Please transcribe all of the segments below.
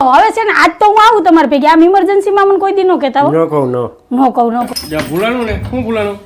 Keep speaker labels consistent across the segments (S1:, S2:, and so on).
S1: હવે છે ને આજ તો હું આવું તમારી ભેગી. આમ ઇમરજન્સીમાં મને કોઈ દી ન કહેતા હો.
S2: નો કહું નો.
S1: નો કહું ન કહું.
S2: જા ભૂલાનું ને? શું ભૂલાનું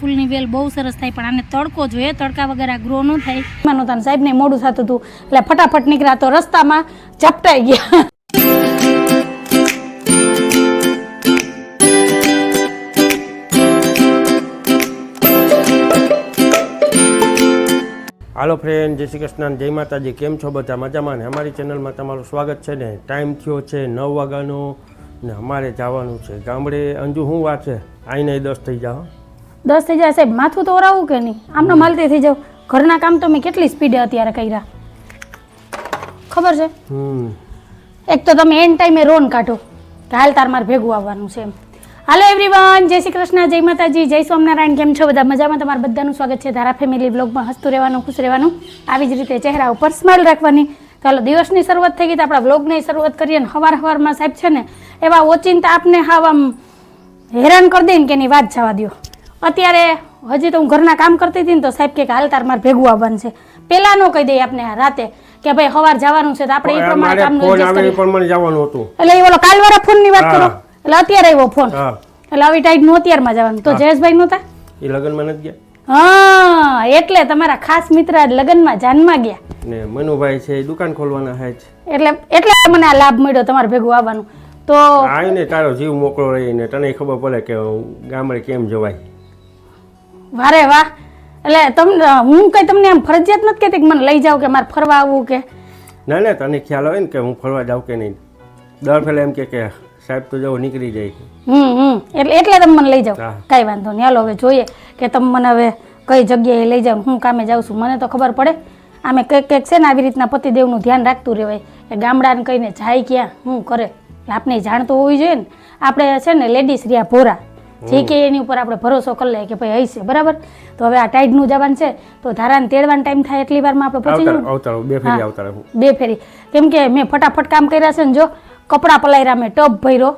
S1: ફૂલની વેલ બહુ સરસ થાય પણ આને તડકો જોઈએ. તડકા વગર આ ગ્રો ન થાય. માનો તાન સાહેબને મોડું થતું હતું. એટલે ફટાફટ નીકળ્યા તો રસ્તામાં ઝપટાઈ ગયા.
S2: હાલો ફ્રેન્ડ જય શ્રી કૃષ્ણ જય માતાજી કેમ છો બધા? મજામાં ને? અમારી ચેનલમાં તમારું સ્વાગત છે ને? ટાઈમ થયો છે નવ વાગ્યાનો ને અમારે જવાનું છે ગામડે. અંજુ શું વાત છે? આઈને દસ થઈ જાઓ
S1: દસ થઈ જાય સાહેબ. માથું તો ઓરાવું કે નહીં? આમનો માલતી થઈ જાવ ઘરના કામ તો મેં કેટલી સ્પીડે અત્યારે કર્યા. ખબર છે?
S2: હમ.
S1: એક તો તમે એન ટાઈમે રોન કાઢો કે હાલ તાર મારે ભેગું આવવાનું છે એમ. હાલો એવરીવન જય શ્રી કૃષ્ણ જય માતાજી જય સ્વામિનારાયણ. કેમ છો બધા? મજામાં તમારું બધાનું સ્વાગત છે ધારા ફેમિલી બ્લોગમાં હસતું રહેવાનું ખુશ રહેવાનું આવી જ રીતે ચહેરા ઉપર સ્માઇલ રાખવાની. ચાલો દિવસની શરૂઆત થઈ ગઈ તો આપણા બ્લોગની શરૂઆત કરીએ ને હવાર હવારમાં સાહેબ છે ને એવા ઓચિંતા આપને હાવ આમ હેરાન કરી દઈને કે એની વાત જવા દો અત્યારે હજી તો હું ઘરના કામ કરતી હતી ને તો સાહેબ કે હાલ તાર મારે ભેગું આવવાનું છે. પેલા નો કહી દઈએ આપને રાતે કે ભાઈ સવાર જવાનું છે તો આપણે એ પ્રમાણે
S2: કામ જવાનું હતું.
S1: એટલે એ ઓલો કાલવાળા ફોનની વાત કરો. એટલે અત્યારે આવ્યો ફોન.
S2: હા.
S1: એટલે આવી ટાઈટનું અત્યારમાં જવાનું. તો જયેશભાઈ નહોતા?
S2: એ લગ્નમાં નથી ગયા?
S1: હા એટલે તમારા ખાસ મિત્ર આજ લગ્નમાં જાનમાં ગયા.
S2: ને મનુભાઈ છે એ દુકાન ખોલવાના છે. જ
S1: એટલે એટલે મને આ લાભ મળ્યો તમારે ભેગું આવવાનું. તો
S2: આવીને તારો જીવ મોકળો રહીને તને ખબર પડે કે ગામડે કેમ જવાય.
S1: વારે વાહ. એટલે તમને હું કઈ તમને આમ ફરજિયાત નથી કહેતી કે મને લઈ જાઓ કે મારે ફરવા આવવું કે?
S2: ના ના તને ખ્યાલ આવે ને કે હું ફરવા જાઉં કે નહીં. દર પહેલાં એમ કે કે સાહેબ તો જવો નીકળી જાય
S1: હમ હમ. એટલે એટલે તમે મને લઈ જાઓ. કાંઈ વાંધો નહીં. હાલો હવે જોઈએ કે તમે મને હવે કઈ જગ્યાએ લઈ જાઓ હું કામે જાઉં છું. મને તો ખબર પડે. આમે કંઈક કંઈક છે ને આવી રીતના પતિદેવનું ધ્યાન રાખતું રહેવાય. કે ગામડાને કહીને જાય ક્યાં શું કરે? આપણે જાણતું હોવી જોઈએ ને. આપણે છે ને લેડીઝ રહ્યા ભોરા. જે કે એની ઉપર આપણે ભરોસો કરી લઈએ કે ભાઈ હશે બરાબર? તો હવે આ ટાઈડનું જવાનું છે. તો ધારાને તેડવાનો ટાઈમ થાય એટલી વારમાં આપણે પહોંચી જવું
S2: બે ફેરી
S1: બે ફેરી. કેમ કે મેં ફટાફટ કામ કર્યા છે ને જો કપડાં પલાયરા મેં ટપ ભર્યો.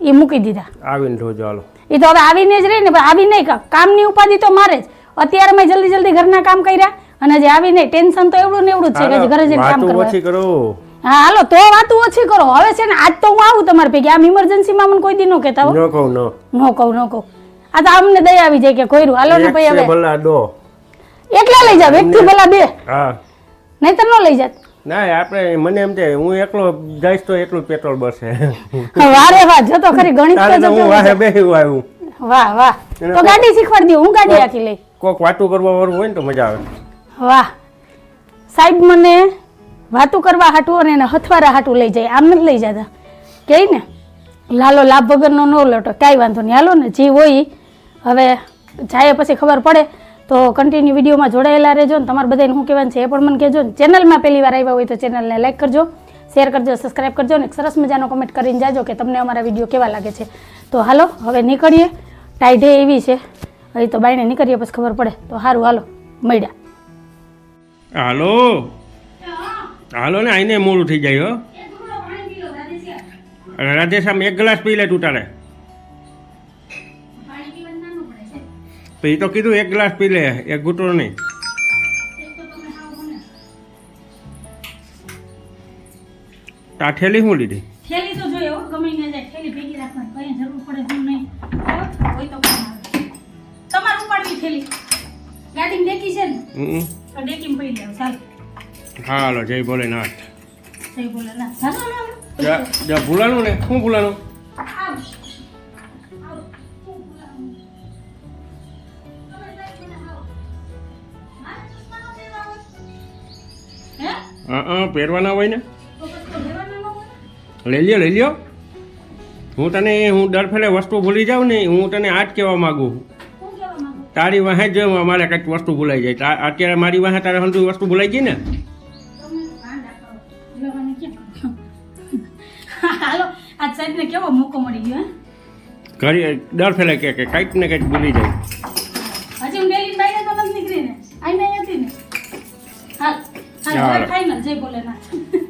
S1: એ મૂકી દીધા.
S2: આવીને રોજો હાલો.
S1: એ તો હવે આવીને જ રહી ને આવી નહીં કામની ઉપાધિ તો મારે જ. અત્યારે મેં જલ્દી જલ્દી ઘરના કામ કર્યા અને જે આવી નહીં. ટેન્શન તો એવડું ને એવડું જ છે કે ઘરે જઈને કામ કરવા.
S2: કરો.
S1: હા હાલો તો વાતું ઓછી કરો. હવે છે ને આજ તો હું આવું તમારે ભેગી. આમ ઇમરજન્સીમાં મને કોઈ દી ન કહેતા હો.
S2: ન કહું ન.
S1: ન કહું ન કહું. આ તો અમને દયા આવી જાય કે કોઈરું હાલો ને ભાઈ હવે.
S2: ભલા દો.
S1: એકલા લઈ જાવ એકથી ભલા બે.
S2: હા.
S1: નહીં તો ન લઈ જાત.
S2: ના આપણે મને એમ છે હું એકલો જઈશ તો એટલું પેટ્રોલ બસે.
S1: વારે વાહ જતો ખરી ગણિત તો
S2: હું વાહે બેહી આવ્યું.
S1: વાહ વાહ. તો ગાડી શીખવાડી દઉં હું ગાડી આખી લઈ.
S2: કોક વાતું કરવા વાળું હોય ને તો મજા આવે.
S1: વાહ. સાહેબ મને વાતું કરવા હાટું અને એને હથવારા હાટું લઈ જાય. આમ જ લઈ જતા. કે ને? લાલો લાભ વગરનો ન લોટો કાંઈ વાંધો નહીં. હાલો ને જે હોય હવે જાય પછી ખબર પડે. તો કન્ટિન્યુ વિડીયોમાં જોડાયેલા રહેજો ને તમારે બધાને શું કહેવાનું છે એ પણ મને કહેજો ને. ચેનલમાં પહેલી વાર આવ્યા હોય તો ચેનલને લાઈક કરજો શેર કરજો સબસ્ક્રાઇબ કરજો ને એક સરસ મજાનો કમેન્ટ કરીને જાજો કે તમને અમારા વીડિયો કેવા લાગે છે. તો હાલો હવે નીકળીએ. ટાઈઢે એવી છે. હવે તો બાઈને નીકળીએ પછી ખબર પડે. તો સારું હાલો. મળ્યા.
S2: હાલો. હાલો ને આઈને મોડું થઈ જાય હો. રાધેશ્યામ એક ગ્લાસ પી લે તું તારે. તો એ તો કીધું એક ગ્લાસ પી લે એક ઘૂંટો નહીં. આ થેલી શું લીધી?
S1: થેલી તો જોઈએ હો ગમે ને જાય થેલી ભેગી રાખવાની કઈ જરૂર પડે શું નહીં. હોય તો તમારે ઉપાડવી થેલી? ગાડી ડેકી છે ને. તો ડેકીમાં પડી લેવું ચાલ.
S2: હાલો જય ભોલેનાથ.
S1: જય
S2: ભોલેનાથ. ભૂલાનું ને? શું ભૂલાનું?
S1: હે?
S2: પહેરવાના હોય ને? લઈ લ્યો લઈ લ્યો. હું તને હું દર ફેરે વસ્તુ ભૂલી જાઉં ને હું તને આ જ કહેવા માંગુ? તારી વાહે જ મારે કંઈક વસ્તુ ભૂલાઈ જાય. અત્યારે મારી વાહે તારે હંધુ વસ્તુ ભૂલાઈ ગઈ ને? ઘરે દર ફેરે કે કંઈક ને કંઈક ભૂલી જાય.
S1: હવે ફાઇનલ જય ભોલેનાથ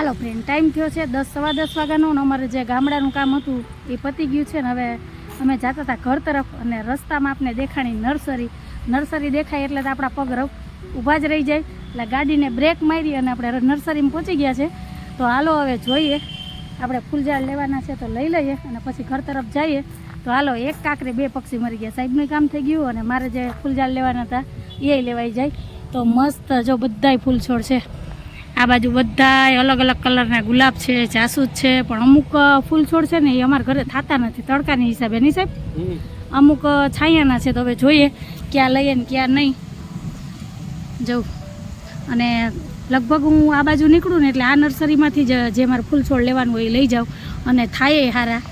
S1: હાલો ફ્રેન્ડ ટાઈમ થયો છે દસ, સવા દસ વાગ્યાનો અને અમારે જે ગામડાનું કામ હતું એ પતી ગયું છે ને હવે અમે જતા હતા ઘર તરફ અને રસ્તામાં આપને દેખાણી નર્સરી. નર્સરી દેખાય એટલે તો આપણા પગ ઊભા જ રહી જાય. એટલે ગાડીને બ્રેક મારી અને આપણે નર્સરીમાં પહોંચી ગયા છે. તો હાલો, હવે જોઈએ. આપણે ફૂલઝાડ લેવાના છે તો લઈ લઈએ અને પછી ઘર તરફ જઈએ. તો હાલો, એક કાંકરે બે પક્ષી મરી ગયા. સાહેબનું કામ થઈ ગયું અને મારે જે ફૂલઝાડ લેવાના હતા એ લેવાઈ જાય. તો મસ્ત જો બધાય ફૂલ છોડ છે. આ બાજુ બધાય અલગ અલગ કલરના ગુલાબ છે જાસૂદ છે પણ અમુક ફૂલ છોડ છે ને એ અમારા ઘરે થતા નથી તડકાની હિસાબે નહીં સાહેબ? અમુક છાયાના છે તો હવે જોઈએ ક્યાં લઈએ ને ક્યાં નહીં. જવું. અને લગભગ હું આ બાજુ નીકળું ને એટલે આ નર્સરીમાંથી જ જે મારે ફૂલ છોડ લેવાનું હોય એ લઈ જાઉં. અને થાય હારા.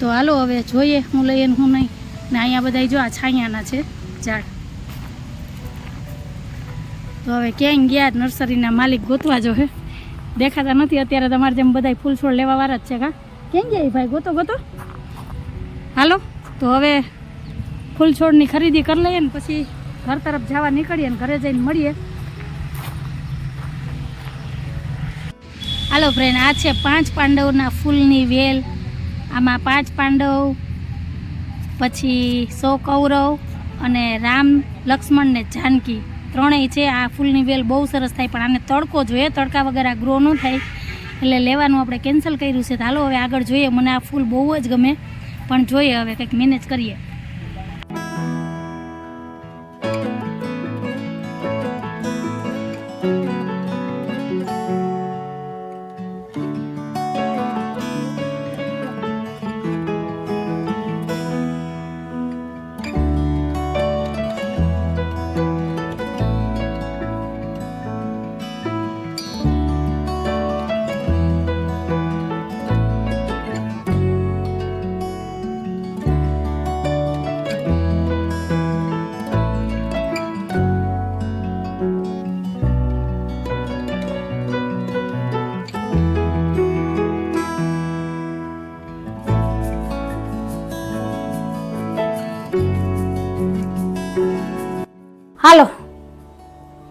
S1: તો હાલો હવે જોઈએ હું લઈએ ને હું નહીં. ને અહીંયા બધા જો આ છાયાના છે ઝાડ. તો હવે ક્યાંય ગયા નર્સરીના માલિક ગોતવા જો હે. દેખાતા નથી, અત્યારે તમારે જેમ બધા ફૂલ છોડ લેવા વાળા જ છે કા? ક્યાં ગયા ભાઈ? ગોતો ગોતો. હાલો, તો હવે ફૂલ છોડની ખરીદી કરી લઈએ ને પછી ઘર તરફ જવા નીકળીએ ને ઘરે જઈને મળીએ. હાલો ફ્રેન્ડ આ છે પાંચ પાંડવના ફૂલની વેલ. આમાં પાંચ પાંડવ, પછી સો કૌરવ અને રામ લક્ષ્મણ ને જાનકી. ત્રણેય છે. આ ફૂલની વેલ બહુ સરસ થાય, પણ આને તડકો જોઈએ. તડકા વગર આ ગ્રો ન થાય. એટલે લેવાનું આપણે કેન્સલ કર્યું છે. તો હાલો હવે આગળ જોઈએ. મને આ ફૂલ બહુ જ ગમે. પણ જોઈએ હવે કંઈક મેનેજ કરીએ.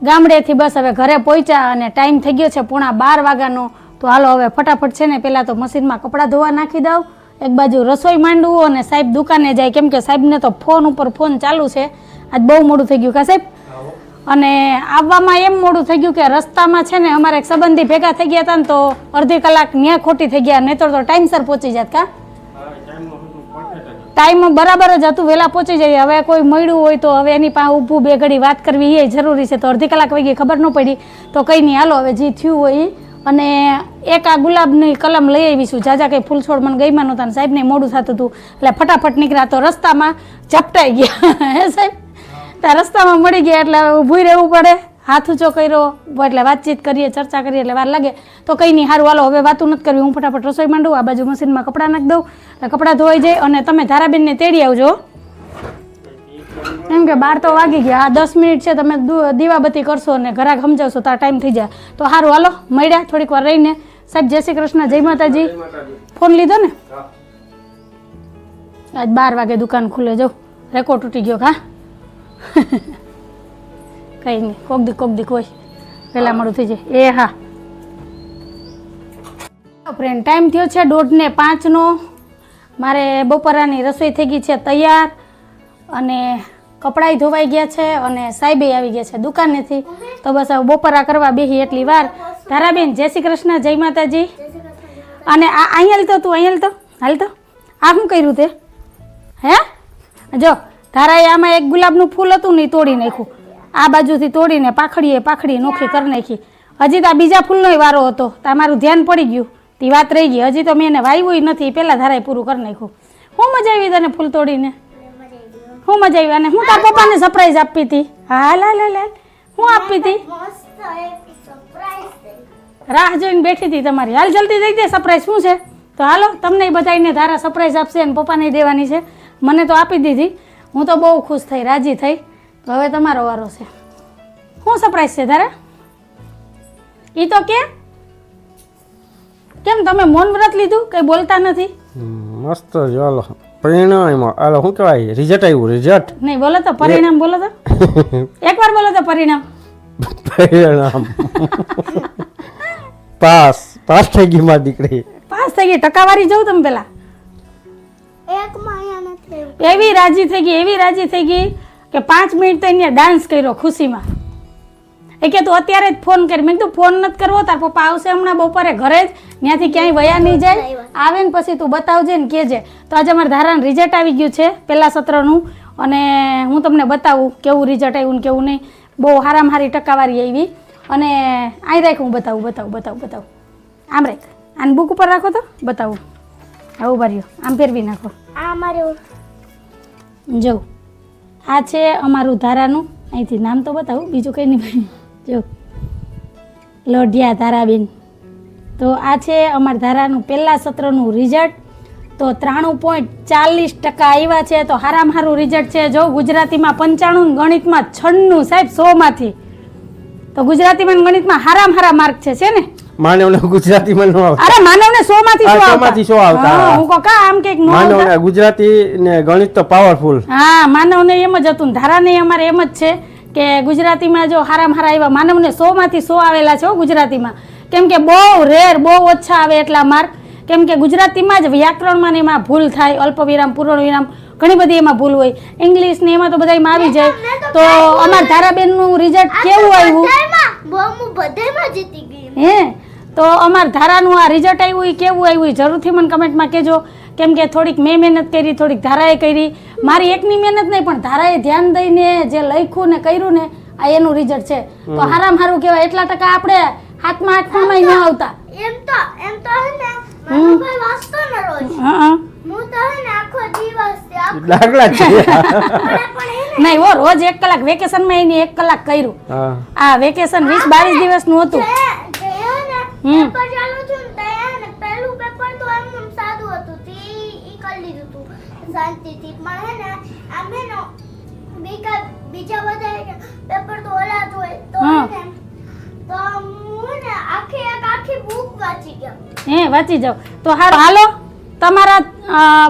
S1: ગામડેથી બસ હવે ઘરે પહોંચ્યા અને ટાઈમ થઈ ગયો છે પૂણા બાર વાગ્યાનો. તો હાલો હવે ફટાફટ છે ને પહેલાં તો મશીનમાં કપડાં ધોવા નાખી દઉં. એક બાજુ રસોઈ માંડવું અને સાહેબ દુકાને જાય. કેમ કે સાહેબને તો ફોન ઉપર ફોન ચાલુ છે. આજ બહુ મોડું થઈ ગયું કા સાહેબ? અને આવવામાં એમ મોડું થઈ ગયું કે રસ્તામાં છે ને અમારે એક સંબંધી ભેગા થઈ ગયા હતા ને તો અડધી કલાક ન્યા ખોટી થઈ ગયા. નહીં તો ટાઈમસર પહોંચી જાત કા? ટાઈમ બરાબર જ હતું, વહેલા પહોંચી જઈએ. હવે કોઈ મળ્યું હોય તો હવે એની પાસે ઊભું બે ઘડી વાત કરવી એ જરૂરી છે. તો અડધી કલાક વહી ખબર ન પડી. તો કંઈ નહીં, હાલો, હવે જે થયું હોય. અને એક આ ગુલાબની કલમ લઈ આવીશું જાજા કંઈ ફૂલ છોડ મને ગઈમાં નહોતા સાહેબને મોડું થતું હતું. એટલે ફટાફટ નીકળ્યા તો રસ્તામાં ઝપટાઈ ગયા. હે સાહેબ? ત્યાં રસ્તામાં મળી ગયા એટલે ઊભું રહેવું પડે. હાથ ઊંચો કર્યો એટલે વાતચીત કરીએ ચર્ચા કરીએ એટલે વાર લાગે. તો કંઈ નહીં સારું હાલો હવે વાતું નથી કરવી હું ફટાફટ રસોઈ માંડું આ બાજુ મશીનમાં કપડાં નાખી દઉં એટલે કપડાં ધોવાઈ જાય અને તમે ધારાબેનને તેડી આવજો. એમ કે બાર તો વાગી ગયા આ દસ મિનિટ છે તમે દીવાબત્તી કરશો અને ઘરાક સમજાવશો તો આ ટાઈમ થઈ જાય. તો સારું હાલો મળ્યા થોડીક વાર રહીને. સાહેબ જય શ્રી કૃષ્ણ જય માતાજી. ફોન લીધો ને? આજ બાર વાગે દુકાન ખુલે જો રેકોર્ડ તૂટી ગયો કા? કંઈ નહીં. કોક દી કોક દી કોઈ પહેલાં મળું થઈ જાય. એ હા. ફ્રેન્ડ ટાઈમ થયો છે દોઢને પાંચનો મારે બપોરાની રસોઈ થઈ ગઈ છે તૈયાર અને કપડાય ધોવાઈ ગયા છે અને સાહેબે આવી ગયા છે દુકાનેથી. તો બસ બપોરા કરવા બેહી એટલી વાર. ધારાબેન, જય શ્રી કૃષ્ણ, જય માતાજી. અને આ અહીંયા હાલ તો, અહીંયા તો હાલ તો આ શું કર્યું તે? હે? જો, ધારાએ આમાં એક ગુલાબનું ફૂલ હતું ને તોડી નાખ્યું. આ બાજુથી તોડીને પાખડીએ પાખડી નોખી કરી નાખી. હજી તો આ બીજા ફૂલનો વારો હતો, તો મારું ધ્યાન પડી ગયું. તે વાત રહી ગઈ. હજી તો મેં એને વાવ્યું નથી, પહેલાં ધારાએ પૂરું કરી નાખ્યું. હું મજા આવી તને ફૂલ તોડીને? હું મજા આવી? અને હું તાર પપ્પાને સરપ્રાઈઝ આપી હતી હા હાલ હાલ હાલ. હું આપી હતી રાહ જોઈને બેઠી હતી તમારી. હાલ, જલ્દી દઈ દે સરપ્રાઈઝ શું છે? તો હાલો, તમને બધાને ધારા સરપ્રાઈઝ આપશે અને પપ્પાને દેવાની છે. મને તો આપી દીધી. હું તો બહુ ખુશ થઈ, રાજી થઈ. તો હવે તમારો વારો છે. શું સરપ્રાઈઝ છે તારે? એ તો કે કેમ તમે મૌન વ્રત લીધું? કંઈ બોલતા નથી?
S2: મસ્ત ચાલો હાલો. પરિણામ આલો શું કહેવાય? રિઝલ્ટ આવ્યું રિઝલ્ટ
S1: નહીં બોલો તો પરિણામ બોલો તો. એકવાર બોલો તો પરિણામ.
S2: પરિણામ. પાસ પાસ થઈ ગઈ મારી દીકરી.
S1: પાસ થઈ ગઈ ટકાવારી જવું તમે પેલા.
S3: એકમાં અહીંયા નથી.
S1: એવી રાજી થઈ ગઈ એવી રાજી થઈ ગઈ. કે પાંચ મિનિટ તો અહીંયા ડાન્સ કર્યો ખુશીમાં. એ કે તું અત્યારે જ ફોન કરી. મેં કીધું ફોન નથી કરવો તાર પપ્પા આવશે હમણાં બપોરે ઘરે જ. ત્યાંથી ક્યાંય વયા નહીં જાય. આવે ને પછી તું બતાવજે ને કહેજે. તો આજે અમારે ધારાનું રિઝલ્ટ આવી ગયું છે પહેલાં સત્રનું. અને હું તમને બતાવું કેવું રિઝલ્ટ આવ્યું ને કેવું નહીં. બહુ હારામાં હારી ટકાવારી આવી. અને અહીં રાખ હું બતાવું બતાવું બતાવું બતાવું. આમ રાખ. આને બુક ઉપર રાખો તો બતાવું. આવું ભર્યો આમ ફેરવી નાખો.
S3: આ મારું
S1: જો આ છે અમારું ધારાનું. અહીંથી નામ તો બતાવું, બીજું કંઈ નહીં. ભાઈ જો, લોઢિયા ધારાબેન. તો આ છે અમારા ધારાનું પહેલાં સત્રનું રિઝલ્ટ તો ત્રાણું પોઈન્ટ ચાલીસ ટકા આવ્યા છે, તો હારામ હારું રિઝલ્ટ છે. જો, ગુજરાતીમાં પંચાણું, ગણિતમાં છન્નું સાહેબ, સોમાંથી. તો ગુજરાતીમાં ગણિતમાં હારામ હારા માર્ક છે છે ને?
S2: માનવને ગુજરાતીમાં નો આવતા.
S1: અરે માનવને સો માંથી
S2: હા,
S1: સો
S2: સો માંથી સો આવતા.
S1: હું કા આમ કે નો
S2: માનવને ગુજરાતી ને ગણિત તો પાવરફુલ
S1: હા માનવને એમ જ હતું ને ધારાને અમારે એમ જ છે કે ગુજરાતીમાં જો હારામ હારા આવ્યા માનવને સો માંથી સો આવેલા છે ગુજરાતીમાં. કેમ કે બહુ રેર બહુ ઓછા આવે એટલા માર્ક કેમ કે ગુજરાતીમાં જ વ્યાકરણમાં ને એમાં ભૂલ થાય અલ્પ વિરામ પૂર્ણ વિરામ ઘણી બધી એમાં ભૂલ હોય. ઇંગ્લિશ ને એમાં તો બધામાં આવી જાય. તો અમારા ધારાબેનનું રિઝલ્ટ કેવું આવ્યું?
S3: હું?
S1: તો અમારે ધારાનું આ રિઝલ્ટ આવ્યું એ કેવું આવ્યું એ જરૂરથી મને કમેન્ટમાં કહેજો. કેમ કે થોડીક મેં મહેનત કરી થોડીક ધારાએ કરી. મારી એકની મહેનત નહીં પણ ધારાએ ધ્યાન દઈને જે લખ્યું ને કર્યું ને આ એનું રિઝલ્ટ છે. તો હારામ હારું કહેવાય એટલા ટકા આપણે હાથમાં હાથમાં ન આવતા.
S3: એમ તો એમ તો હે ને મારો ભાઈ વાંચતો ને રોજ.
S1: હા
S3: હું. તો હે ને આખો દિવસ તે આખો
S2: દાખલા છે.
S1: નહીં ઓ રોજ એક કલાક વેકેશનમાં એની એક કલાક કર્યું. આ વેકેશન વીસ બાવીસ દિવસનું હતું.
S3: પેપર ચાલુ છે ને ત્યાં ને પહેલું પેપર તો એમ સાદું હતું. તે ઈ કરી લીધું હતું શાંતિથી. પણ હે ને આમ હે ને બીજા બીજા બધા પેપર તો ઓલા જ હોય. તો હે ને તો હું ને આખી એક આખી બુક વાંચી ગયો.
S1: હે વાંચી જાવ તો હારો હાલો. તમારા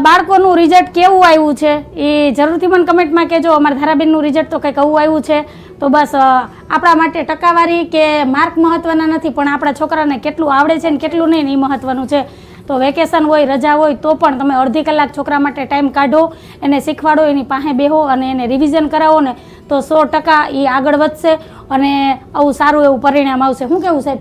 S1: બાળકોનું રિઝલ્ટ કેવું આવ્યું છે? એ જરૂરથી મને કમેન્ટમાં કહેજો. અમારા ધારાબેનનું રિઝલ્ટ તો કંઈક આવું આવ્યું છે. તો બસ આપણા માટે ટકાવારી કે માર્ક મહત્ત્વના નથી, પણ આપણા છોકરાને કેટલું આવડે છે ને કેટલું નહીં એ મહત્ત્વનું છે. તો વેકેશન હોય રજા હોય તો પણ તમે અડધી કલાક છોકરા માટે ટાઈમ કાઢો એને શીખવાડો એની પાસે બેહો અને એને રિવિઝન કરાવો ને તો સો ટકા એ આગળ વધશે અને આવું સારું એવું પરિણામ આવશે. શું કેવું સાહેબ?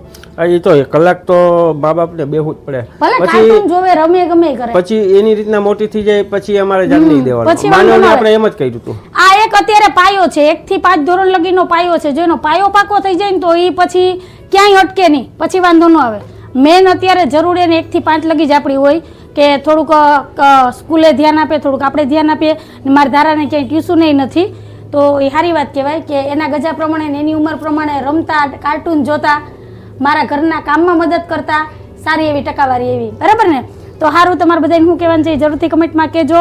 S2: એ તો કલાક તો મા બાપને બેહવું જ પડે. પછી
S1: જોવે રમે ગમે કરે.
S2: પછી એની રીતના મોટી થઈ જાય પછી અમારે જાણ નહીં દેવાનું. માનવને આપણે એમ જ કર્યું હતું
S1: આ એક અત્યારે પાયો છે એક થી પાંચ ધોરણ લગીનો પાયો છે. જો એનો પાયો પાકો થઈ જાય ને તો એ પછી ક્યાંય અટકે નહીં. પછી વાંધો ન આવે. મેન અત્યારે જરૂર એને એકથી પાંચ લગી જ આપણી હોય કે થોડુંક સ્કૂલે ધ્યાન આપે, થોડુંક આપણે ધ્યાન આપીએ. મારા ધારાને ક્યાંય ટ્યુશન નથી. તો એ સારી વાત કહેવાય કે એના ગજા પ્રમાણે એની ઉંમર પ્રમાણે રમતા, કાર્ટૂન જોતા, મારા ઘરના કામમાં મદદ કરતા, સારી એવી ટકાવારી એવી. બરાબર ને? તો સારું તમારે બધાને શું કહેવાનું છે જરૂરથી કમેન્ટમાં કહેજો.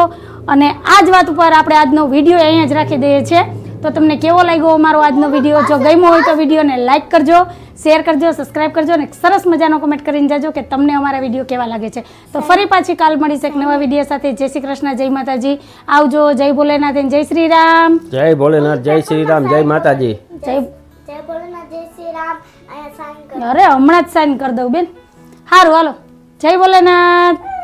S1: અને આ જ વાત ઉપર આપણે આજનો વીડિયો અહીંયા જ રાખી દઈએ છીએ. તો તમને કેવો લાગ્યો અમારો આજનો વીડિયો? જો ગમ્યો હોય તો વિડીયોને લાઇક કરજો શેર કરજો સબસ્ક્રાઇબ કરજો અને સરસ મજાનો કમેન્ટ કરીને જાજો કે તમને અમારા વીડિયો કેવા લાગે છે. તો ફરી પાછી કાલ મળીશ એક નવા વીડિયો સાથે. જય શ્રી કૃષ્ણ જય માતાજી. આવજો જય ભોલેનાથ જય શ્રી રામ.
S2: જય ભોલેનાથ જય શ્રી રામ જય માતાજી.
S1: જય
S3: જય ભોલેનાથ જય શ્રી રામ. અહીંયા સાઈન કર.
S1: અરે હમણાં જ સાઈન કરી દઉં બેન. સારું હાલો. જય ભોલેનાથ.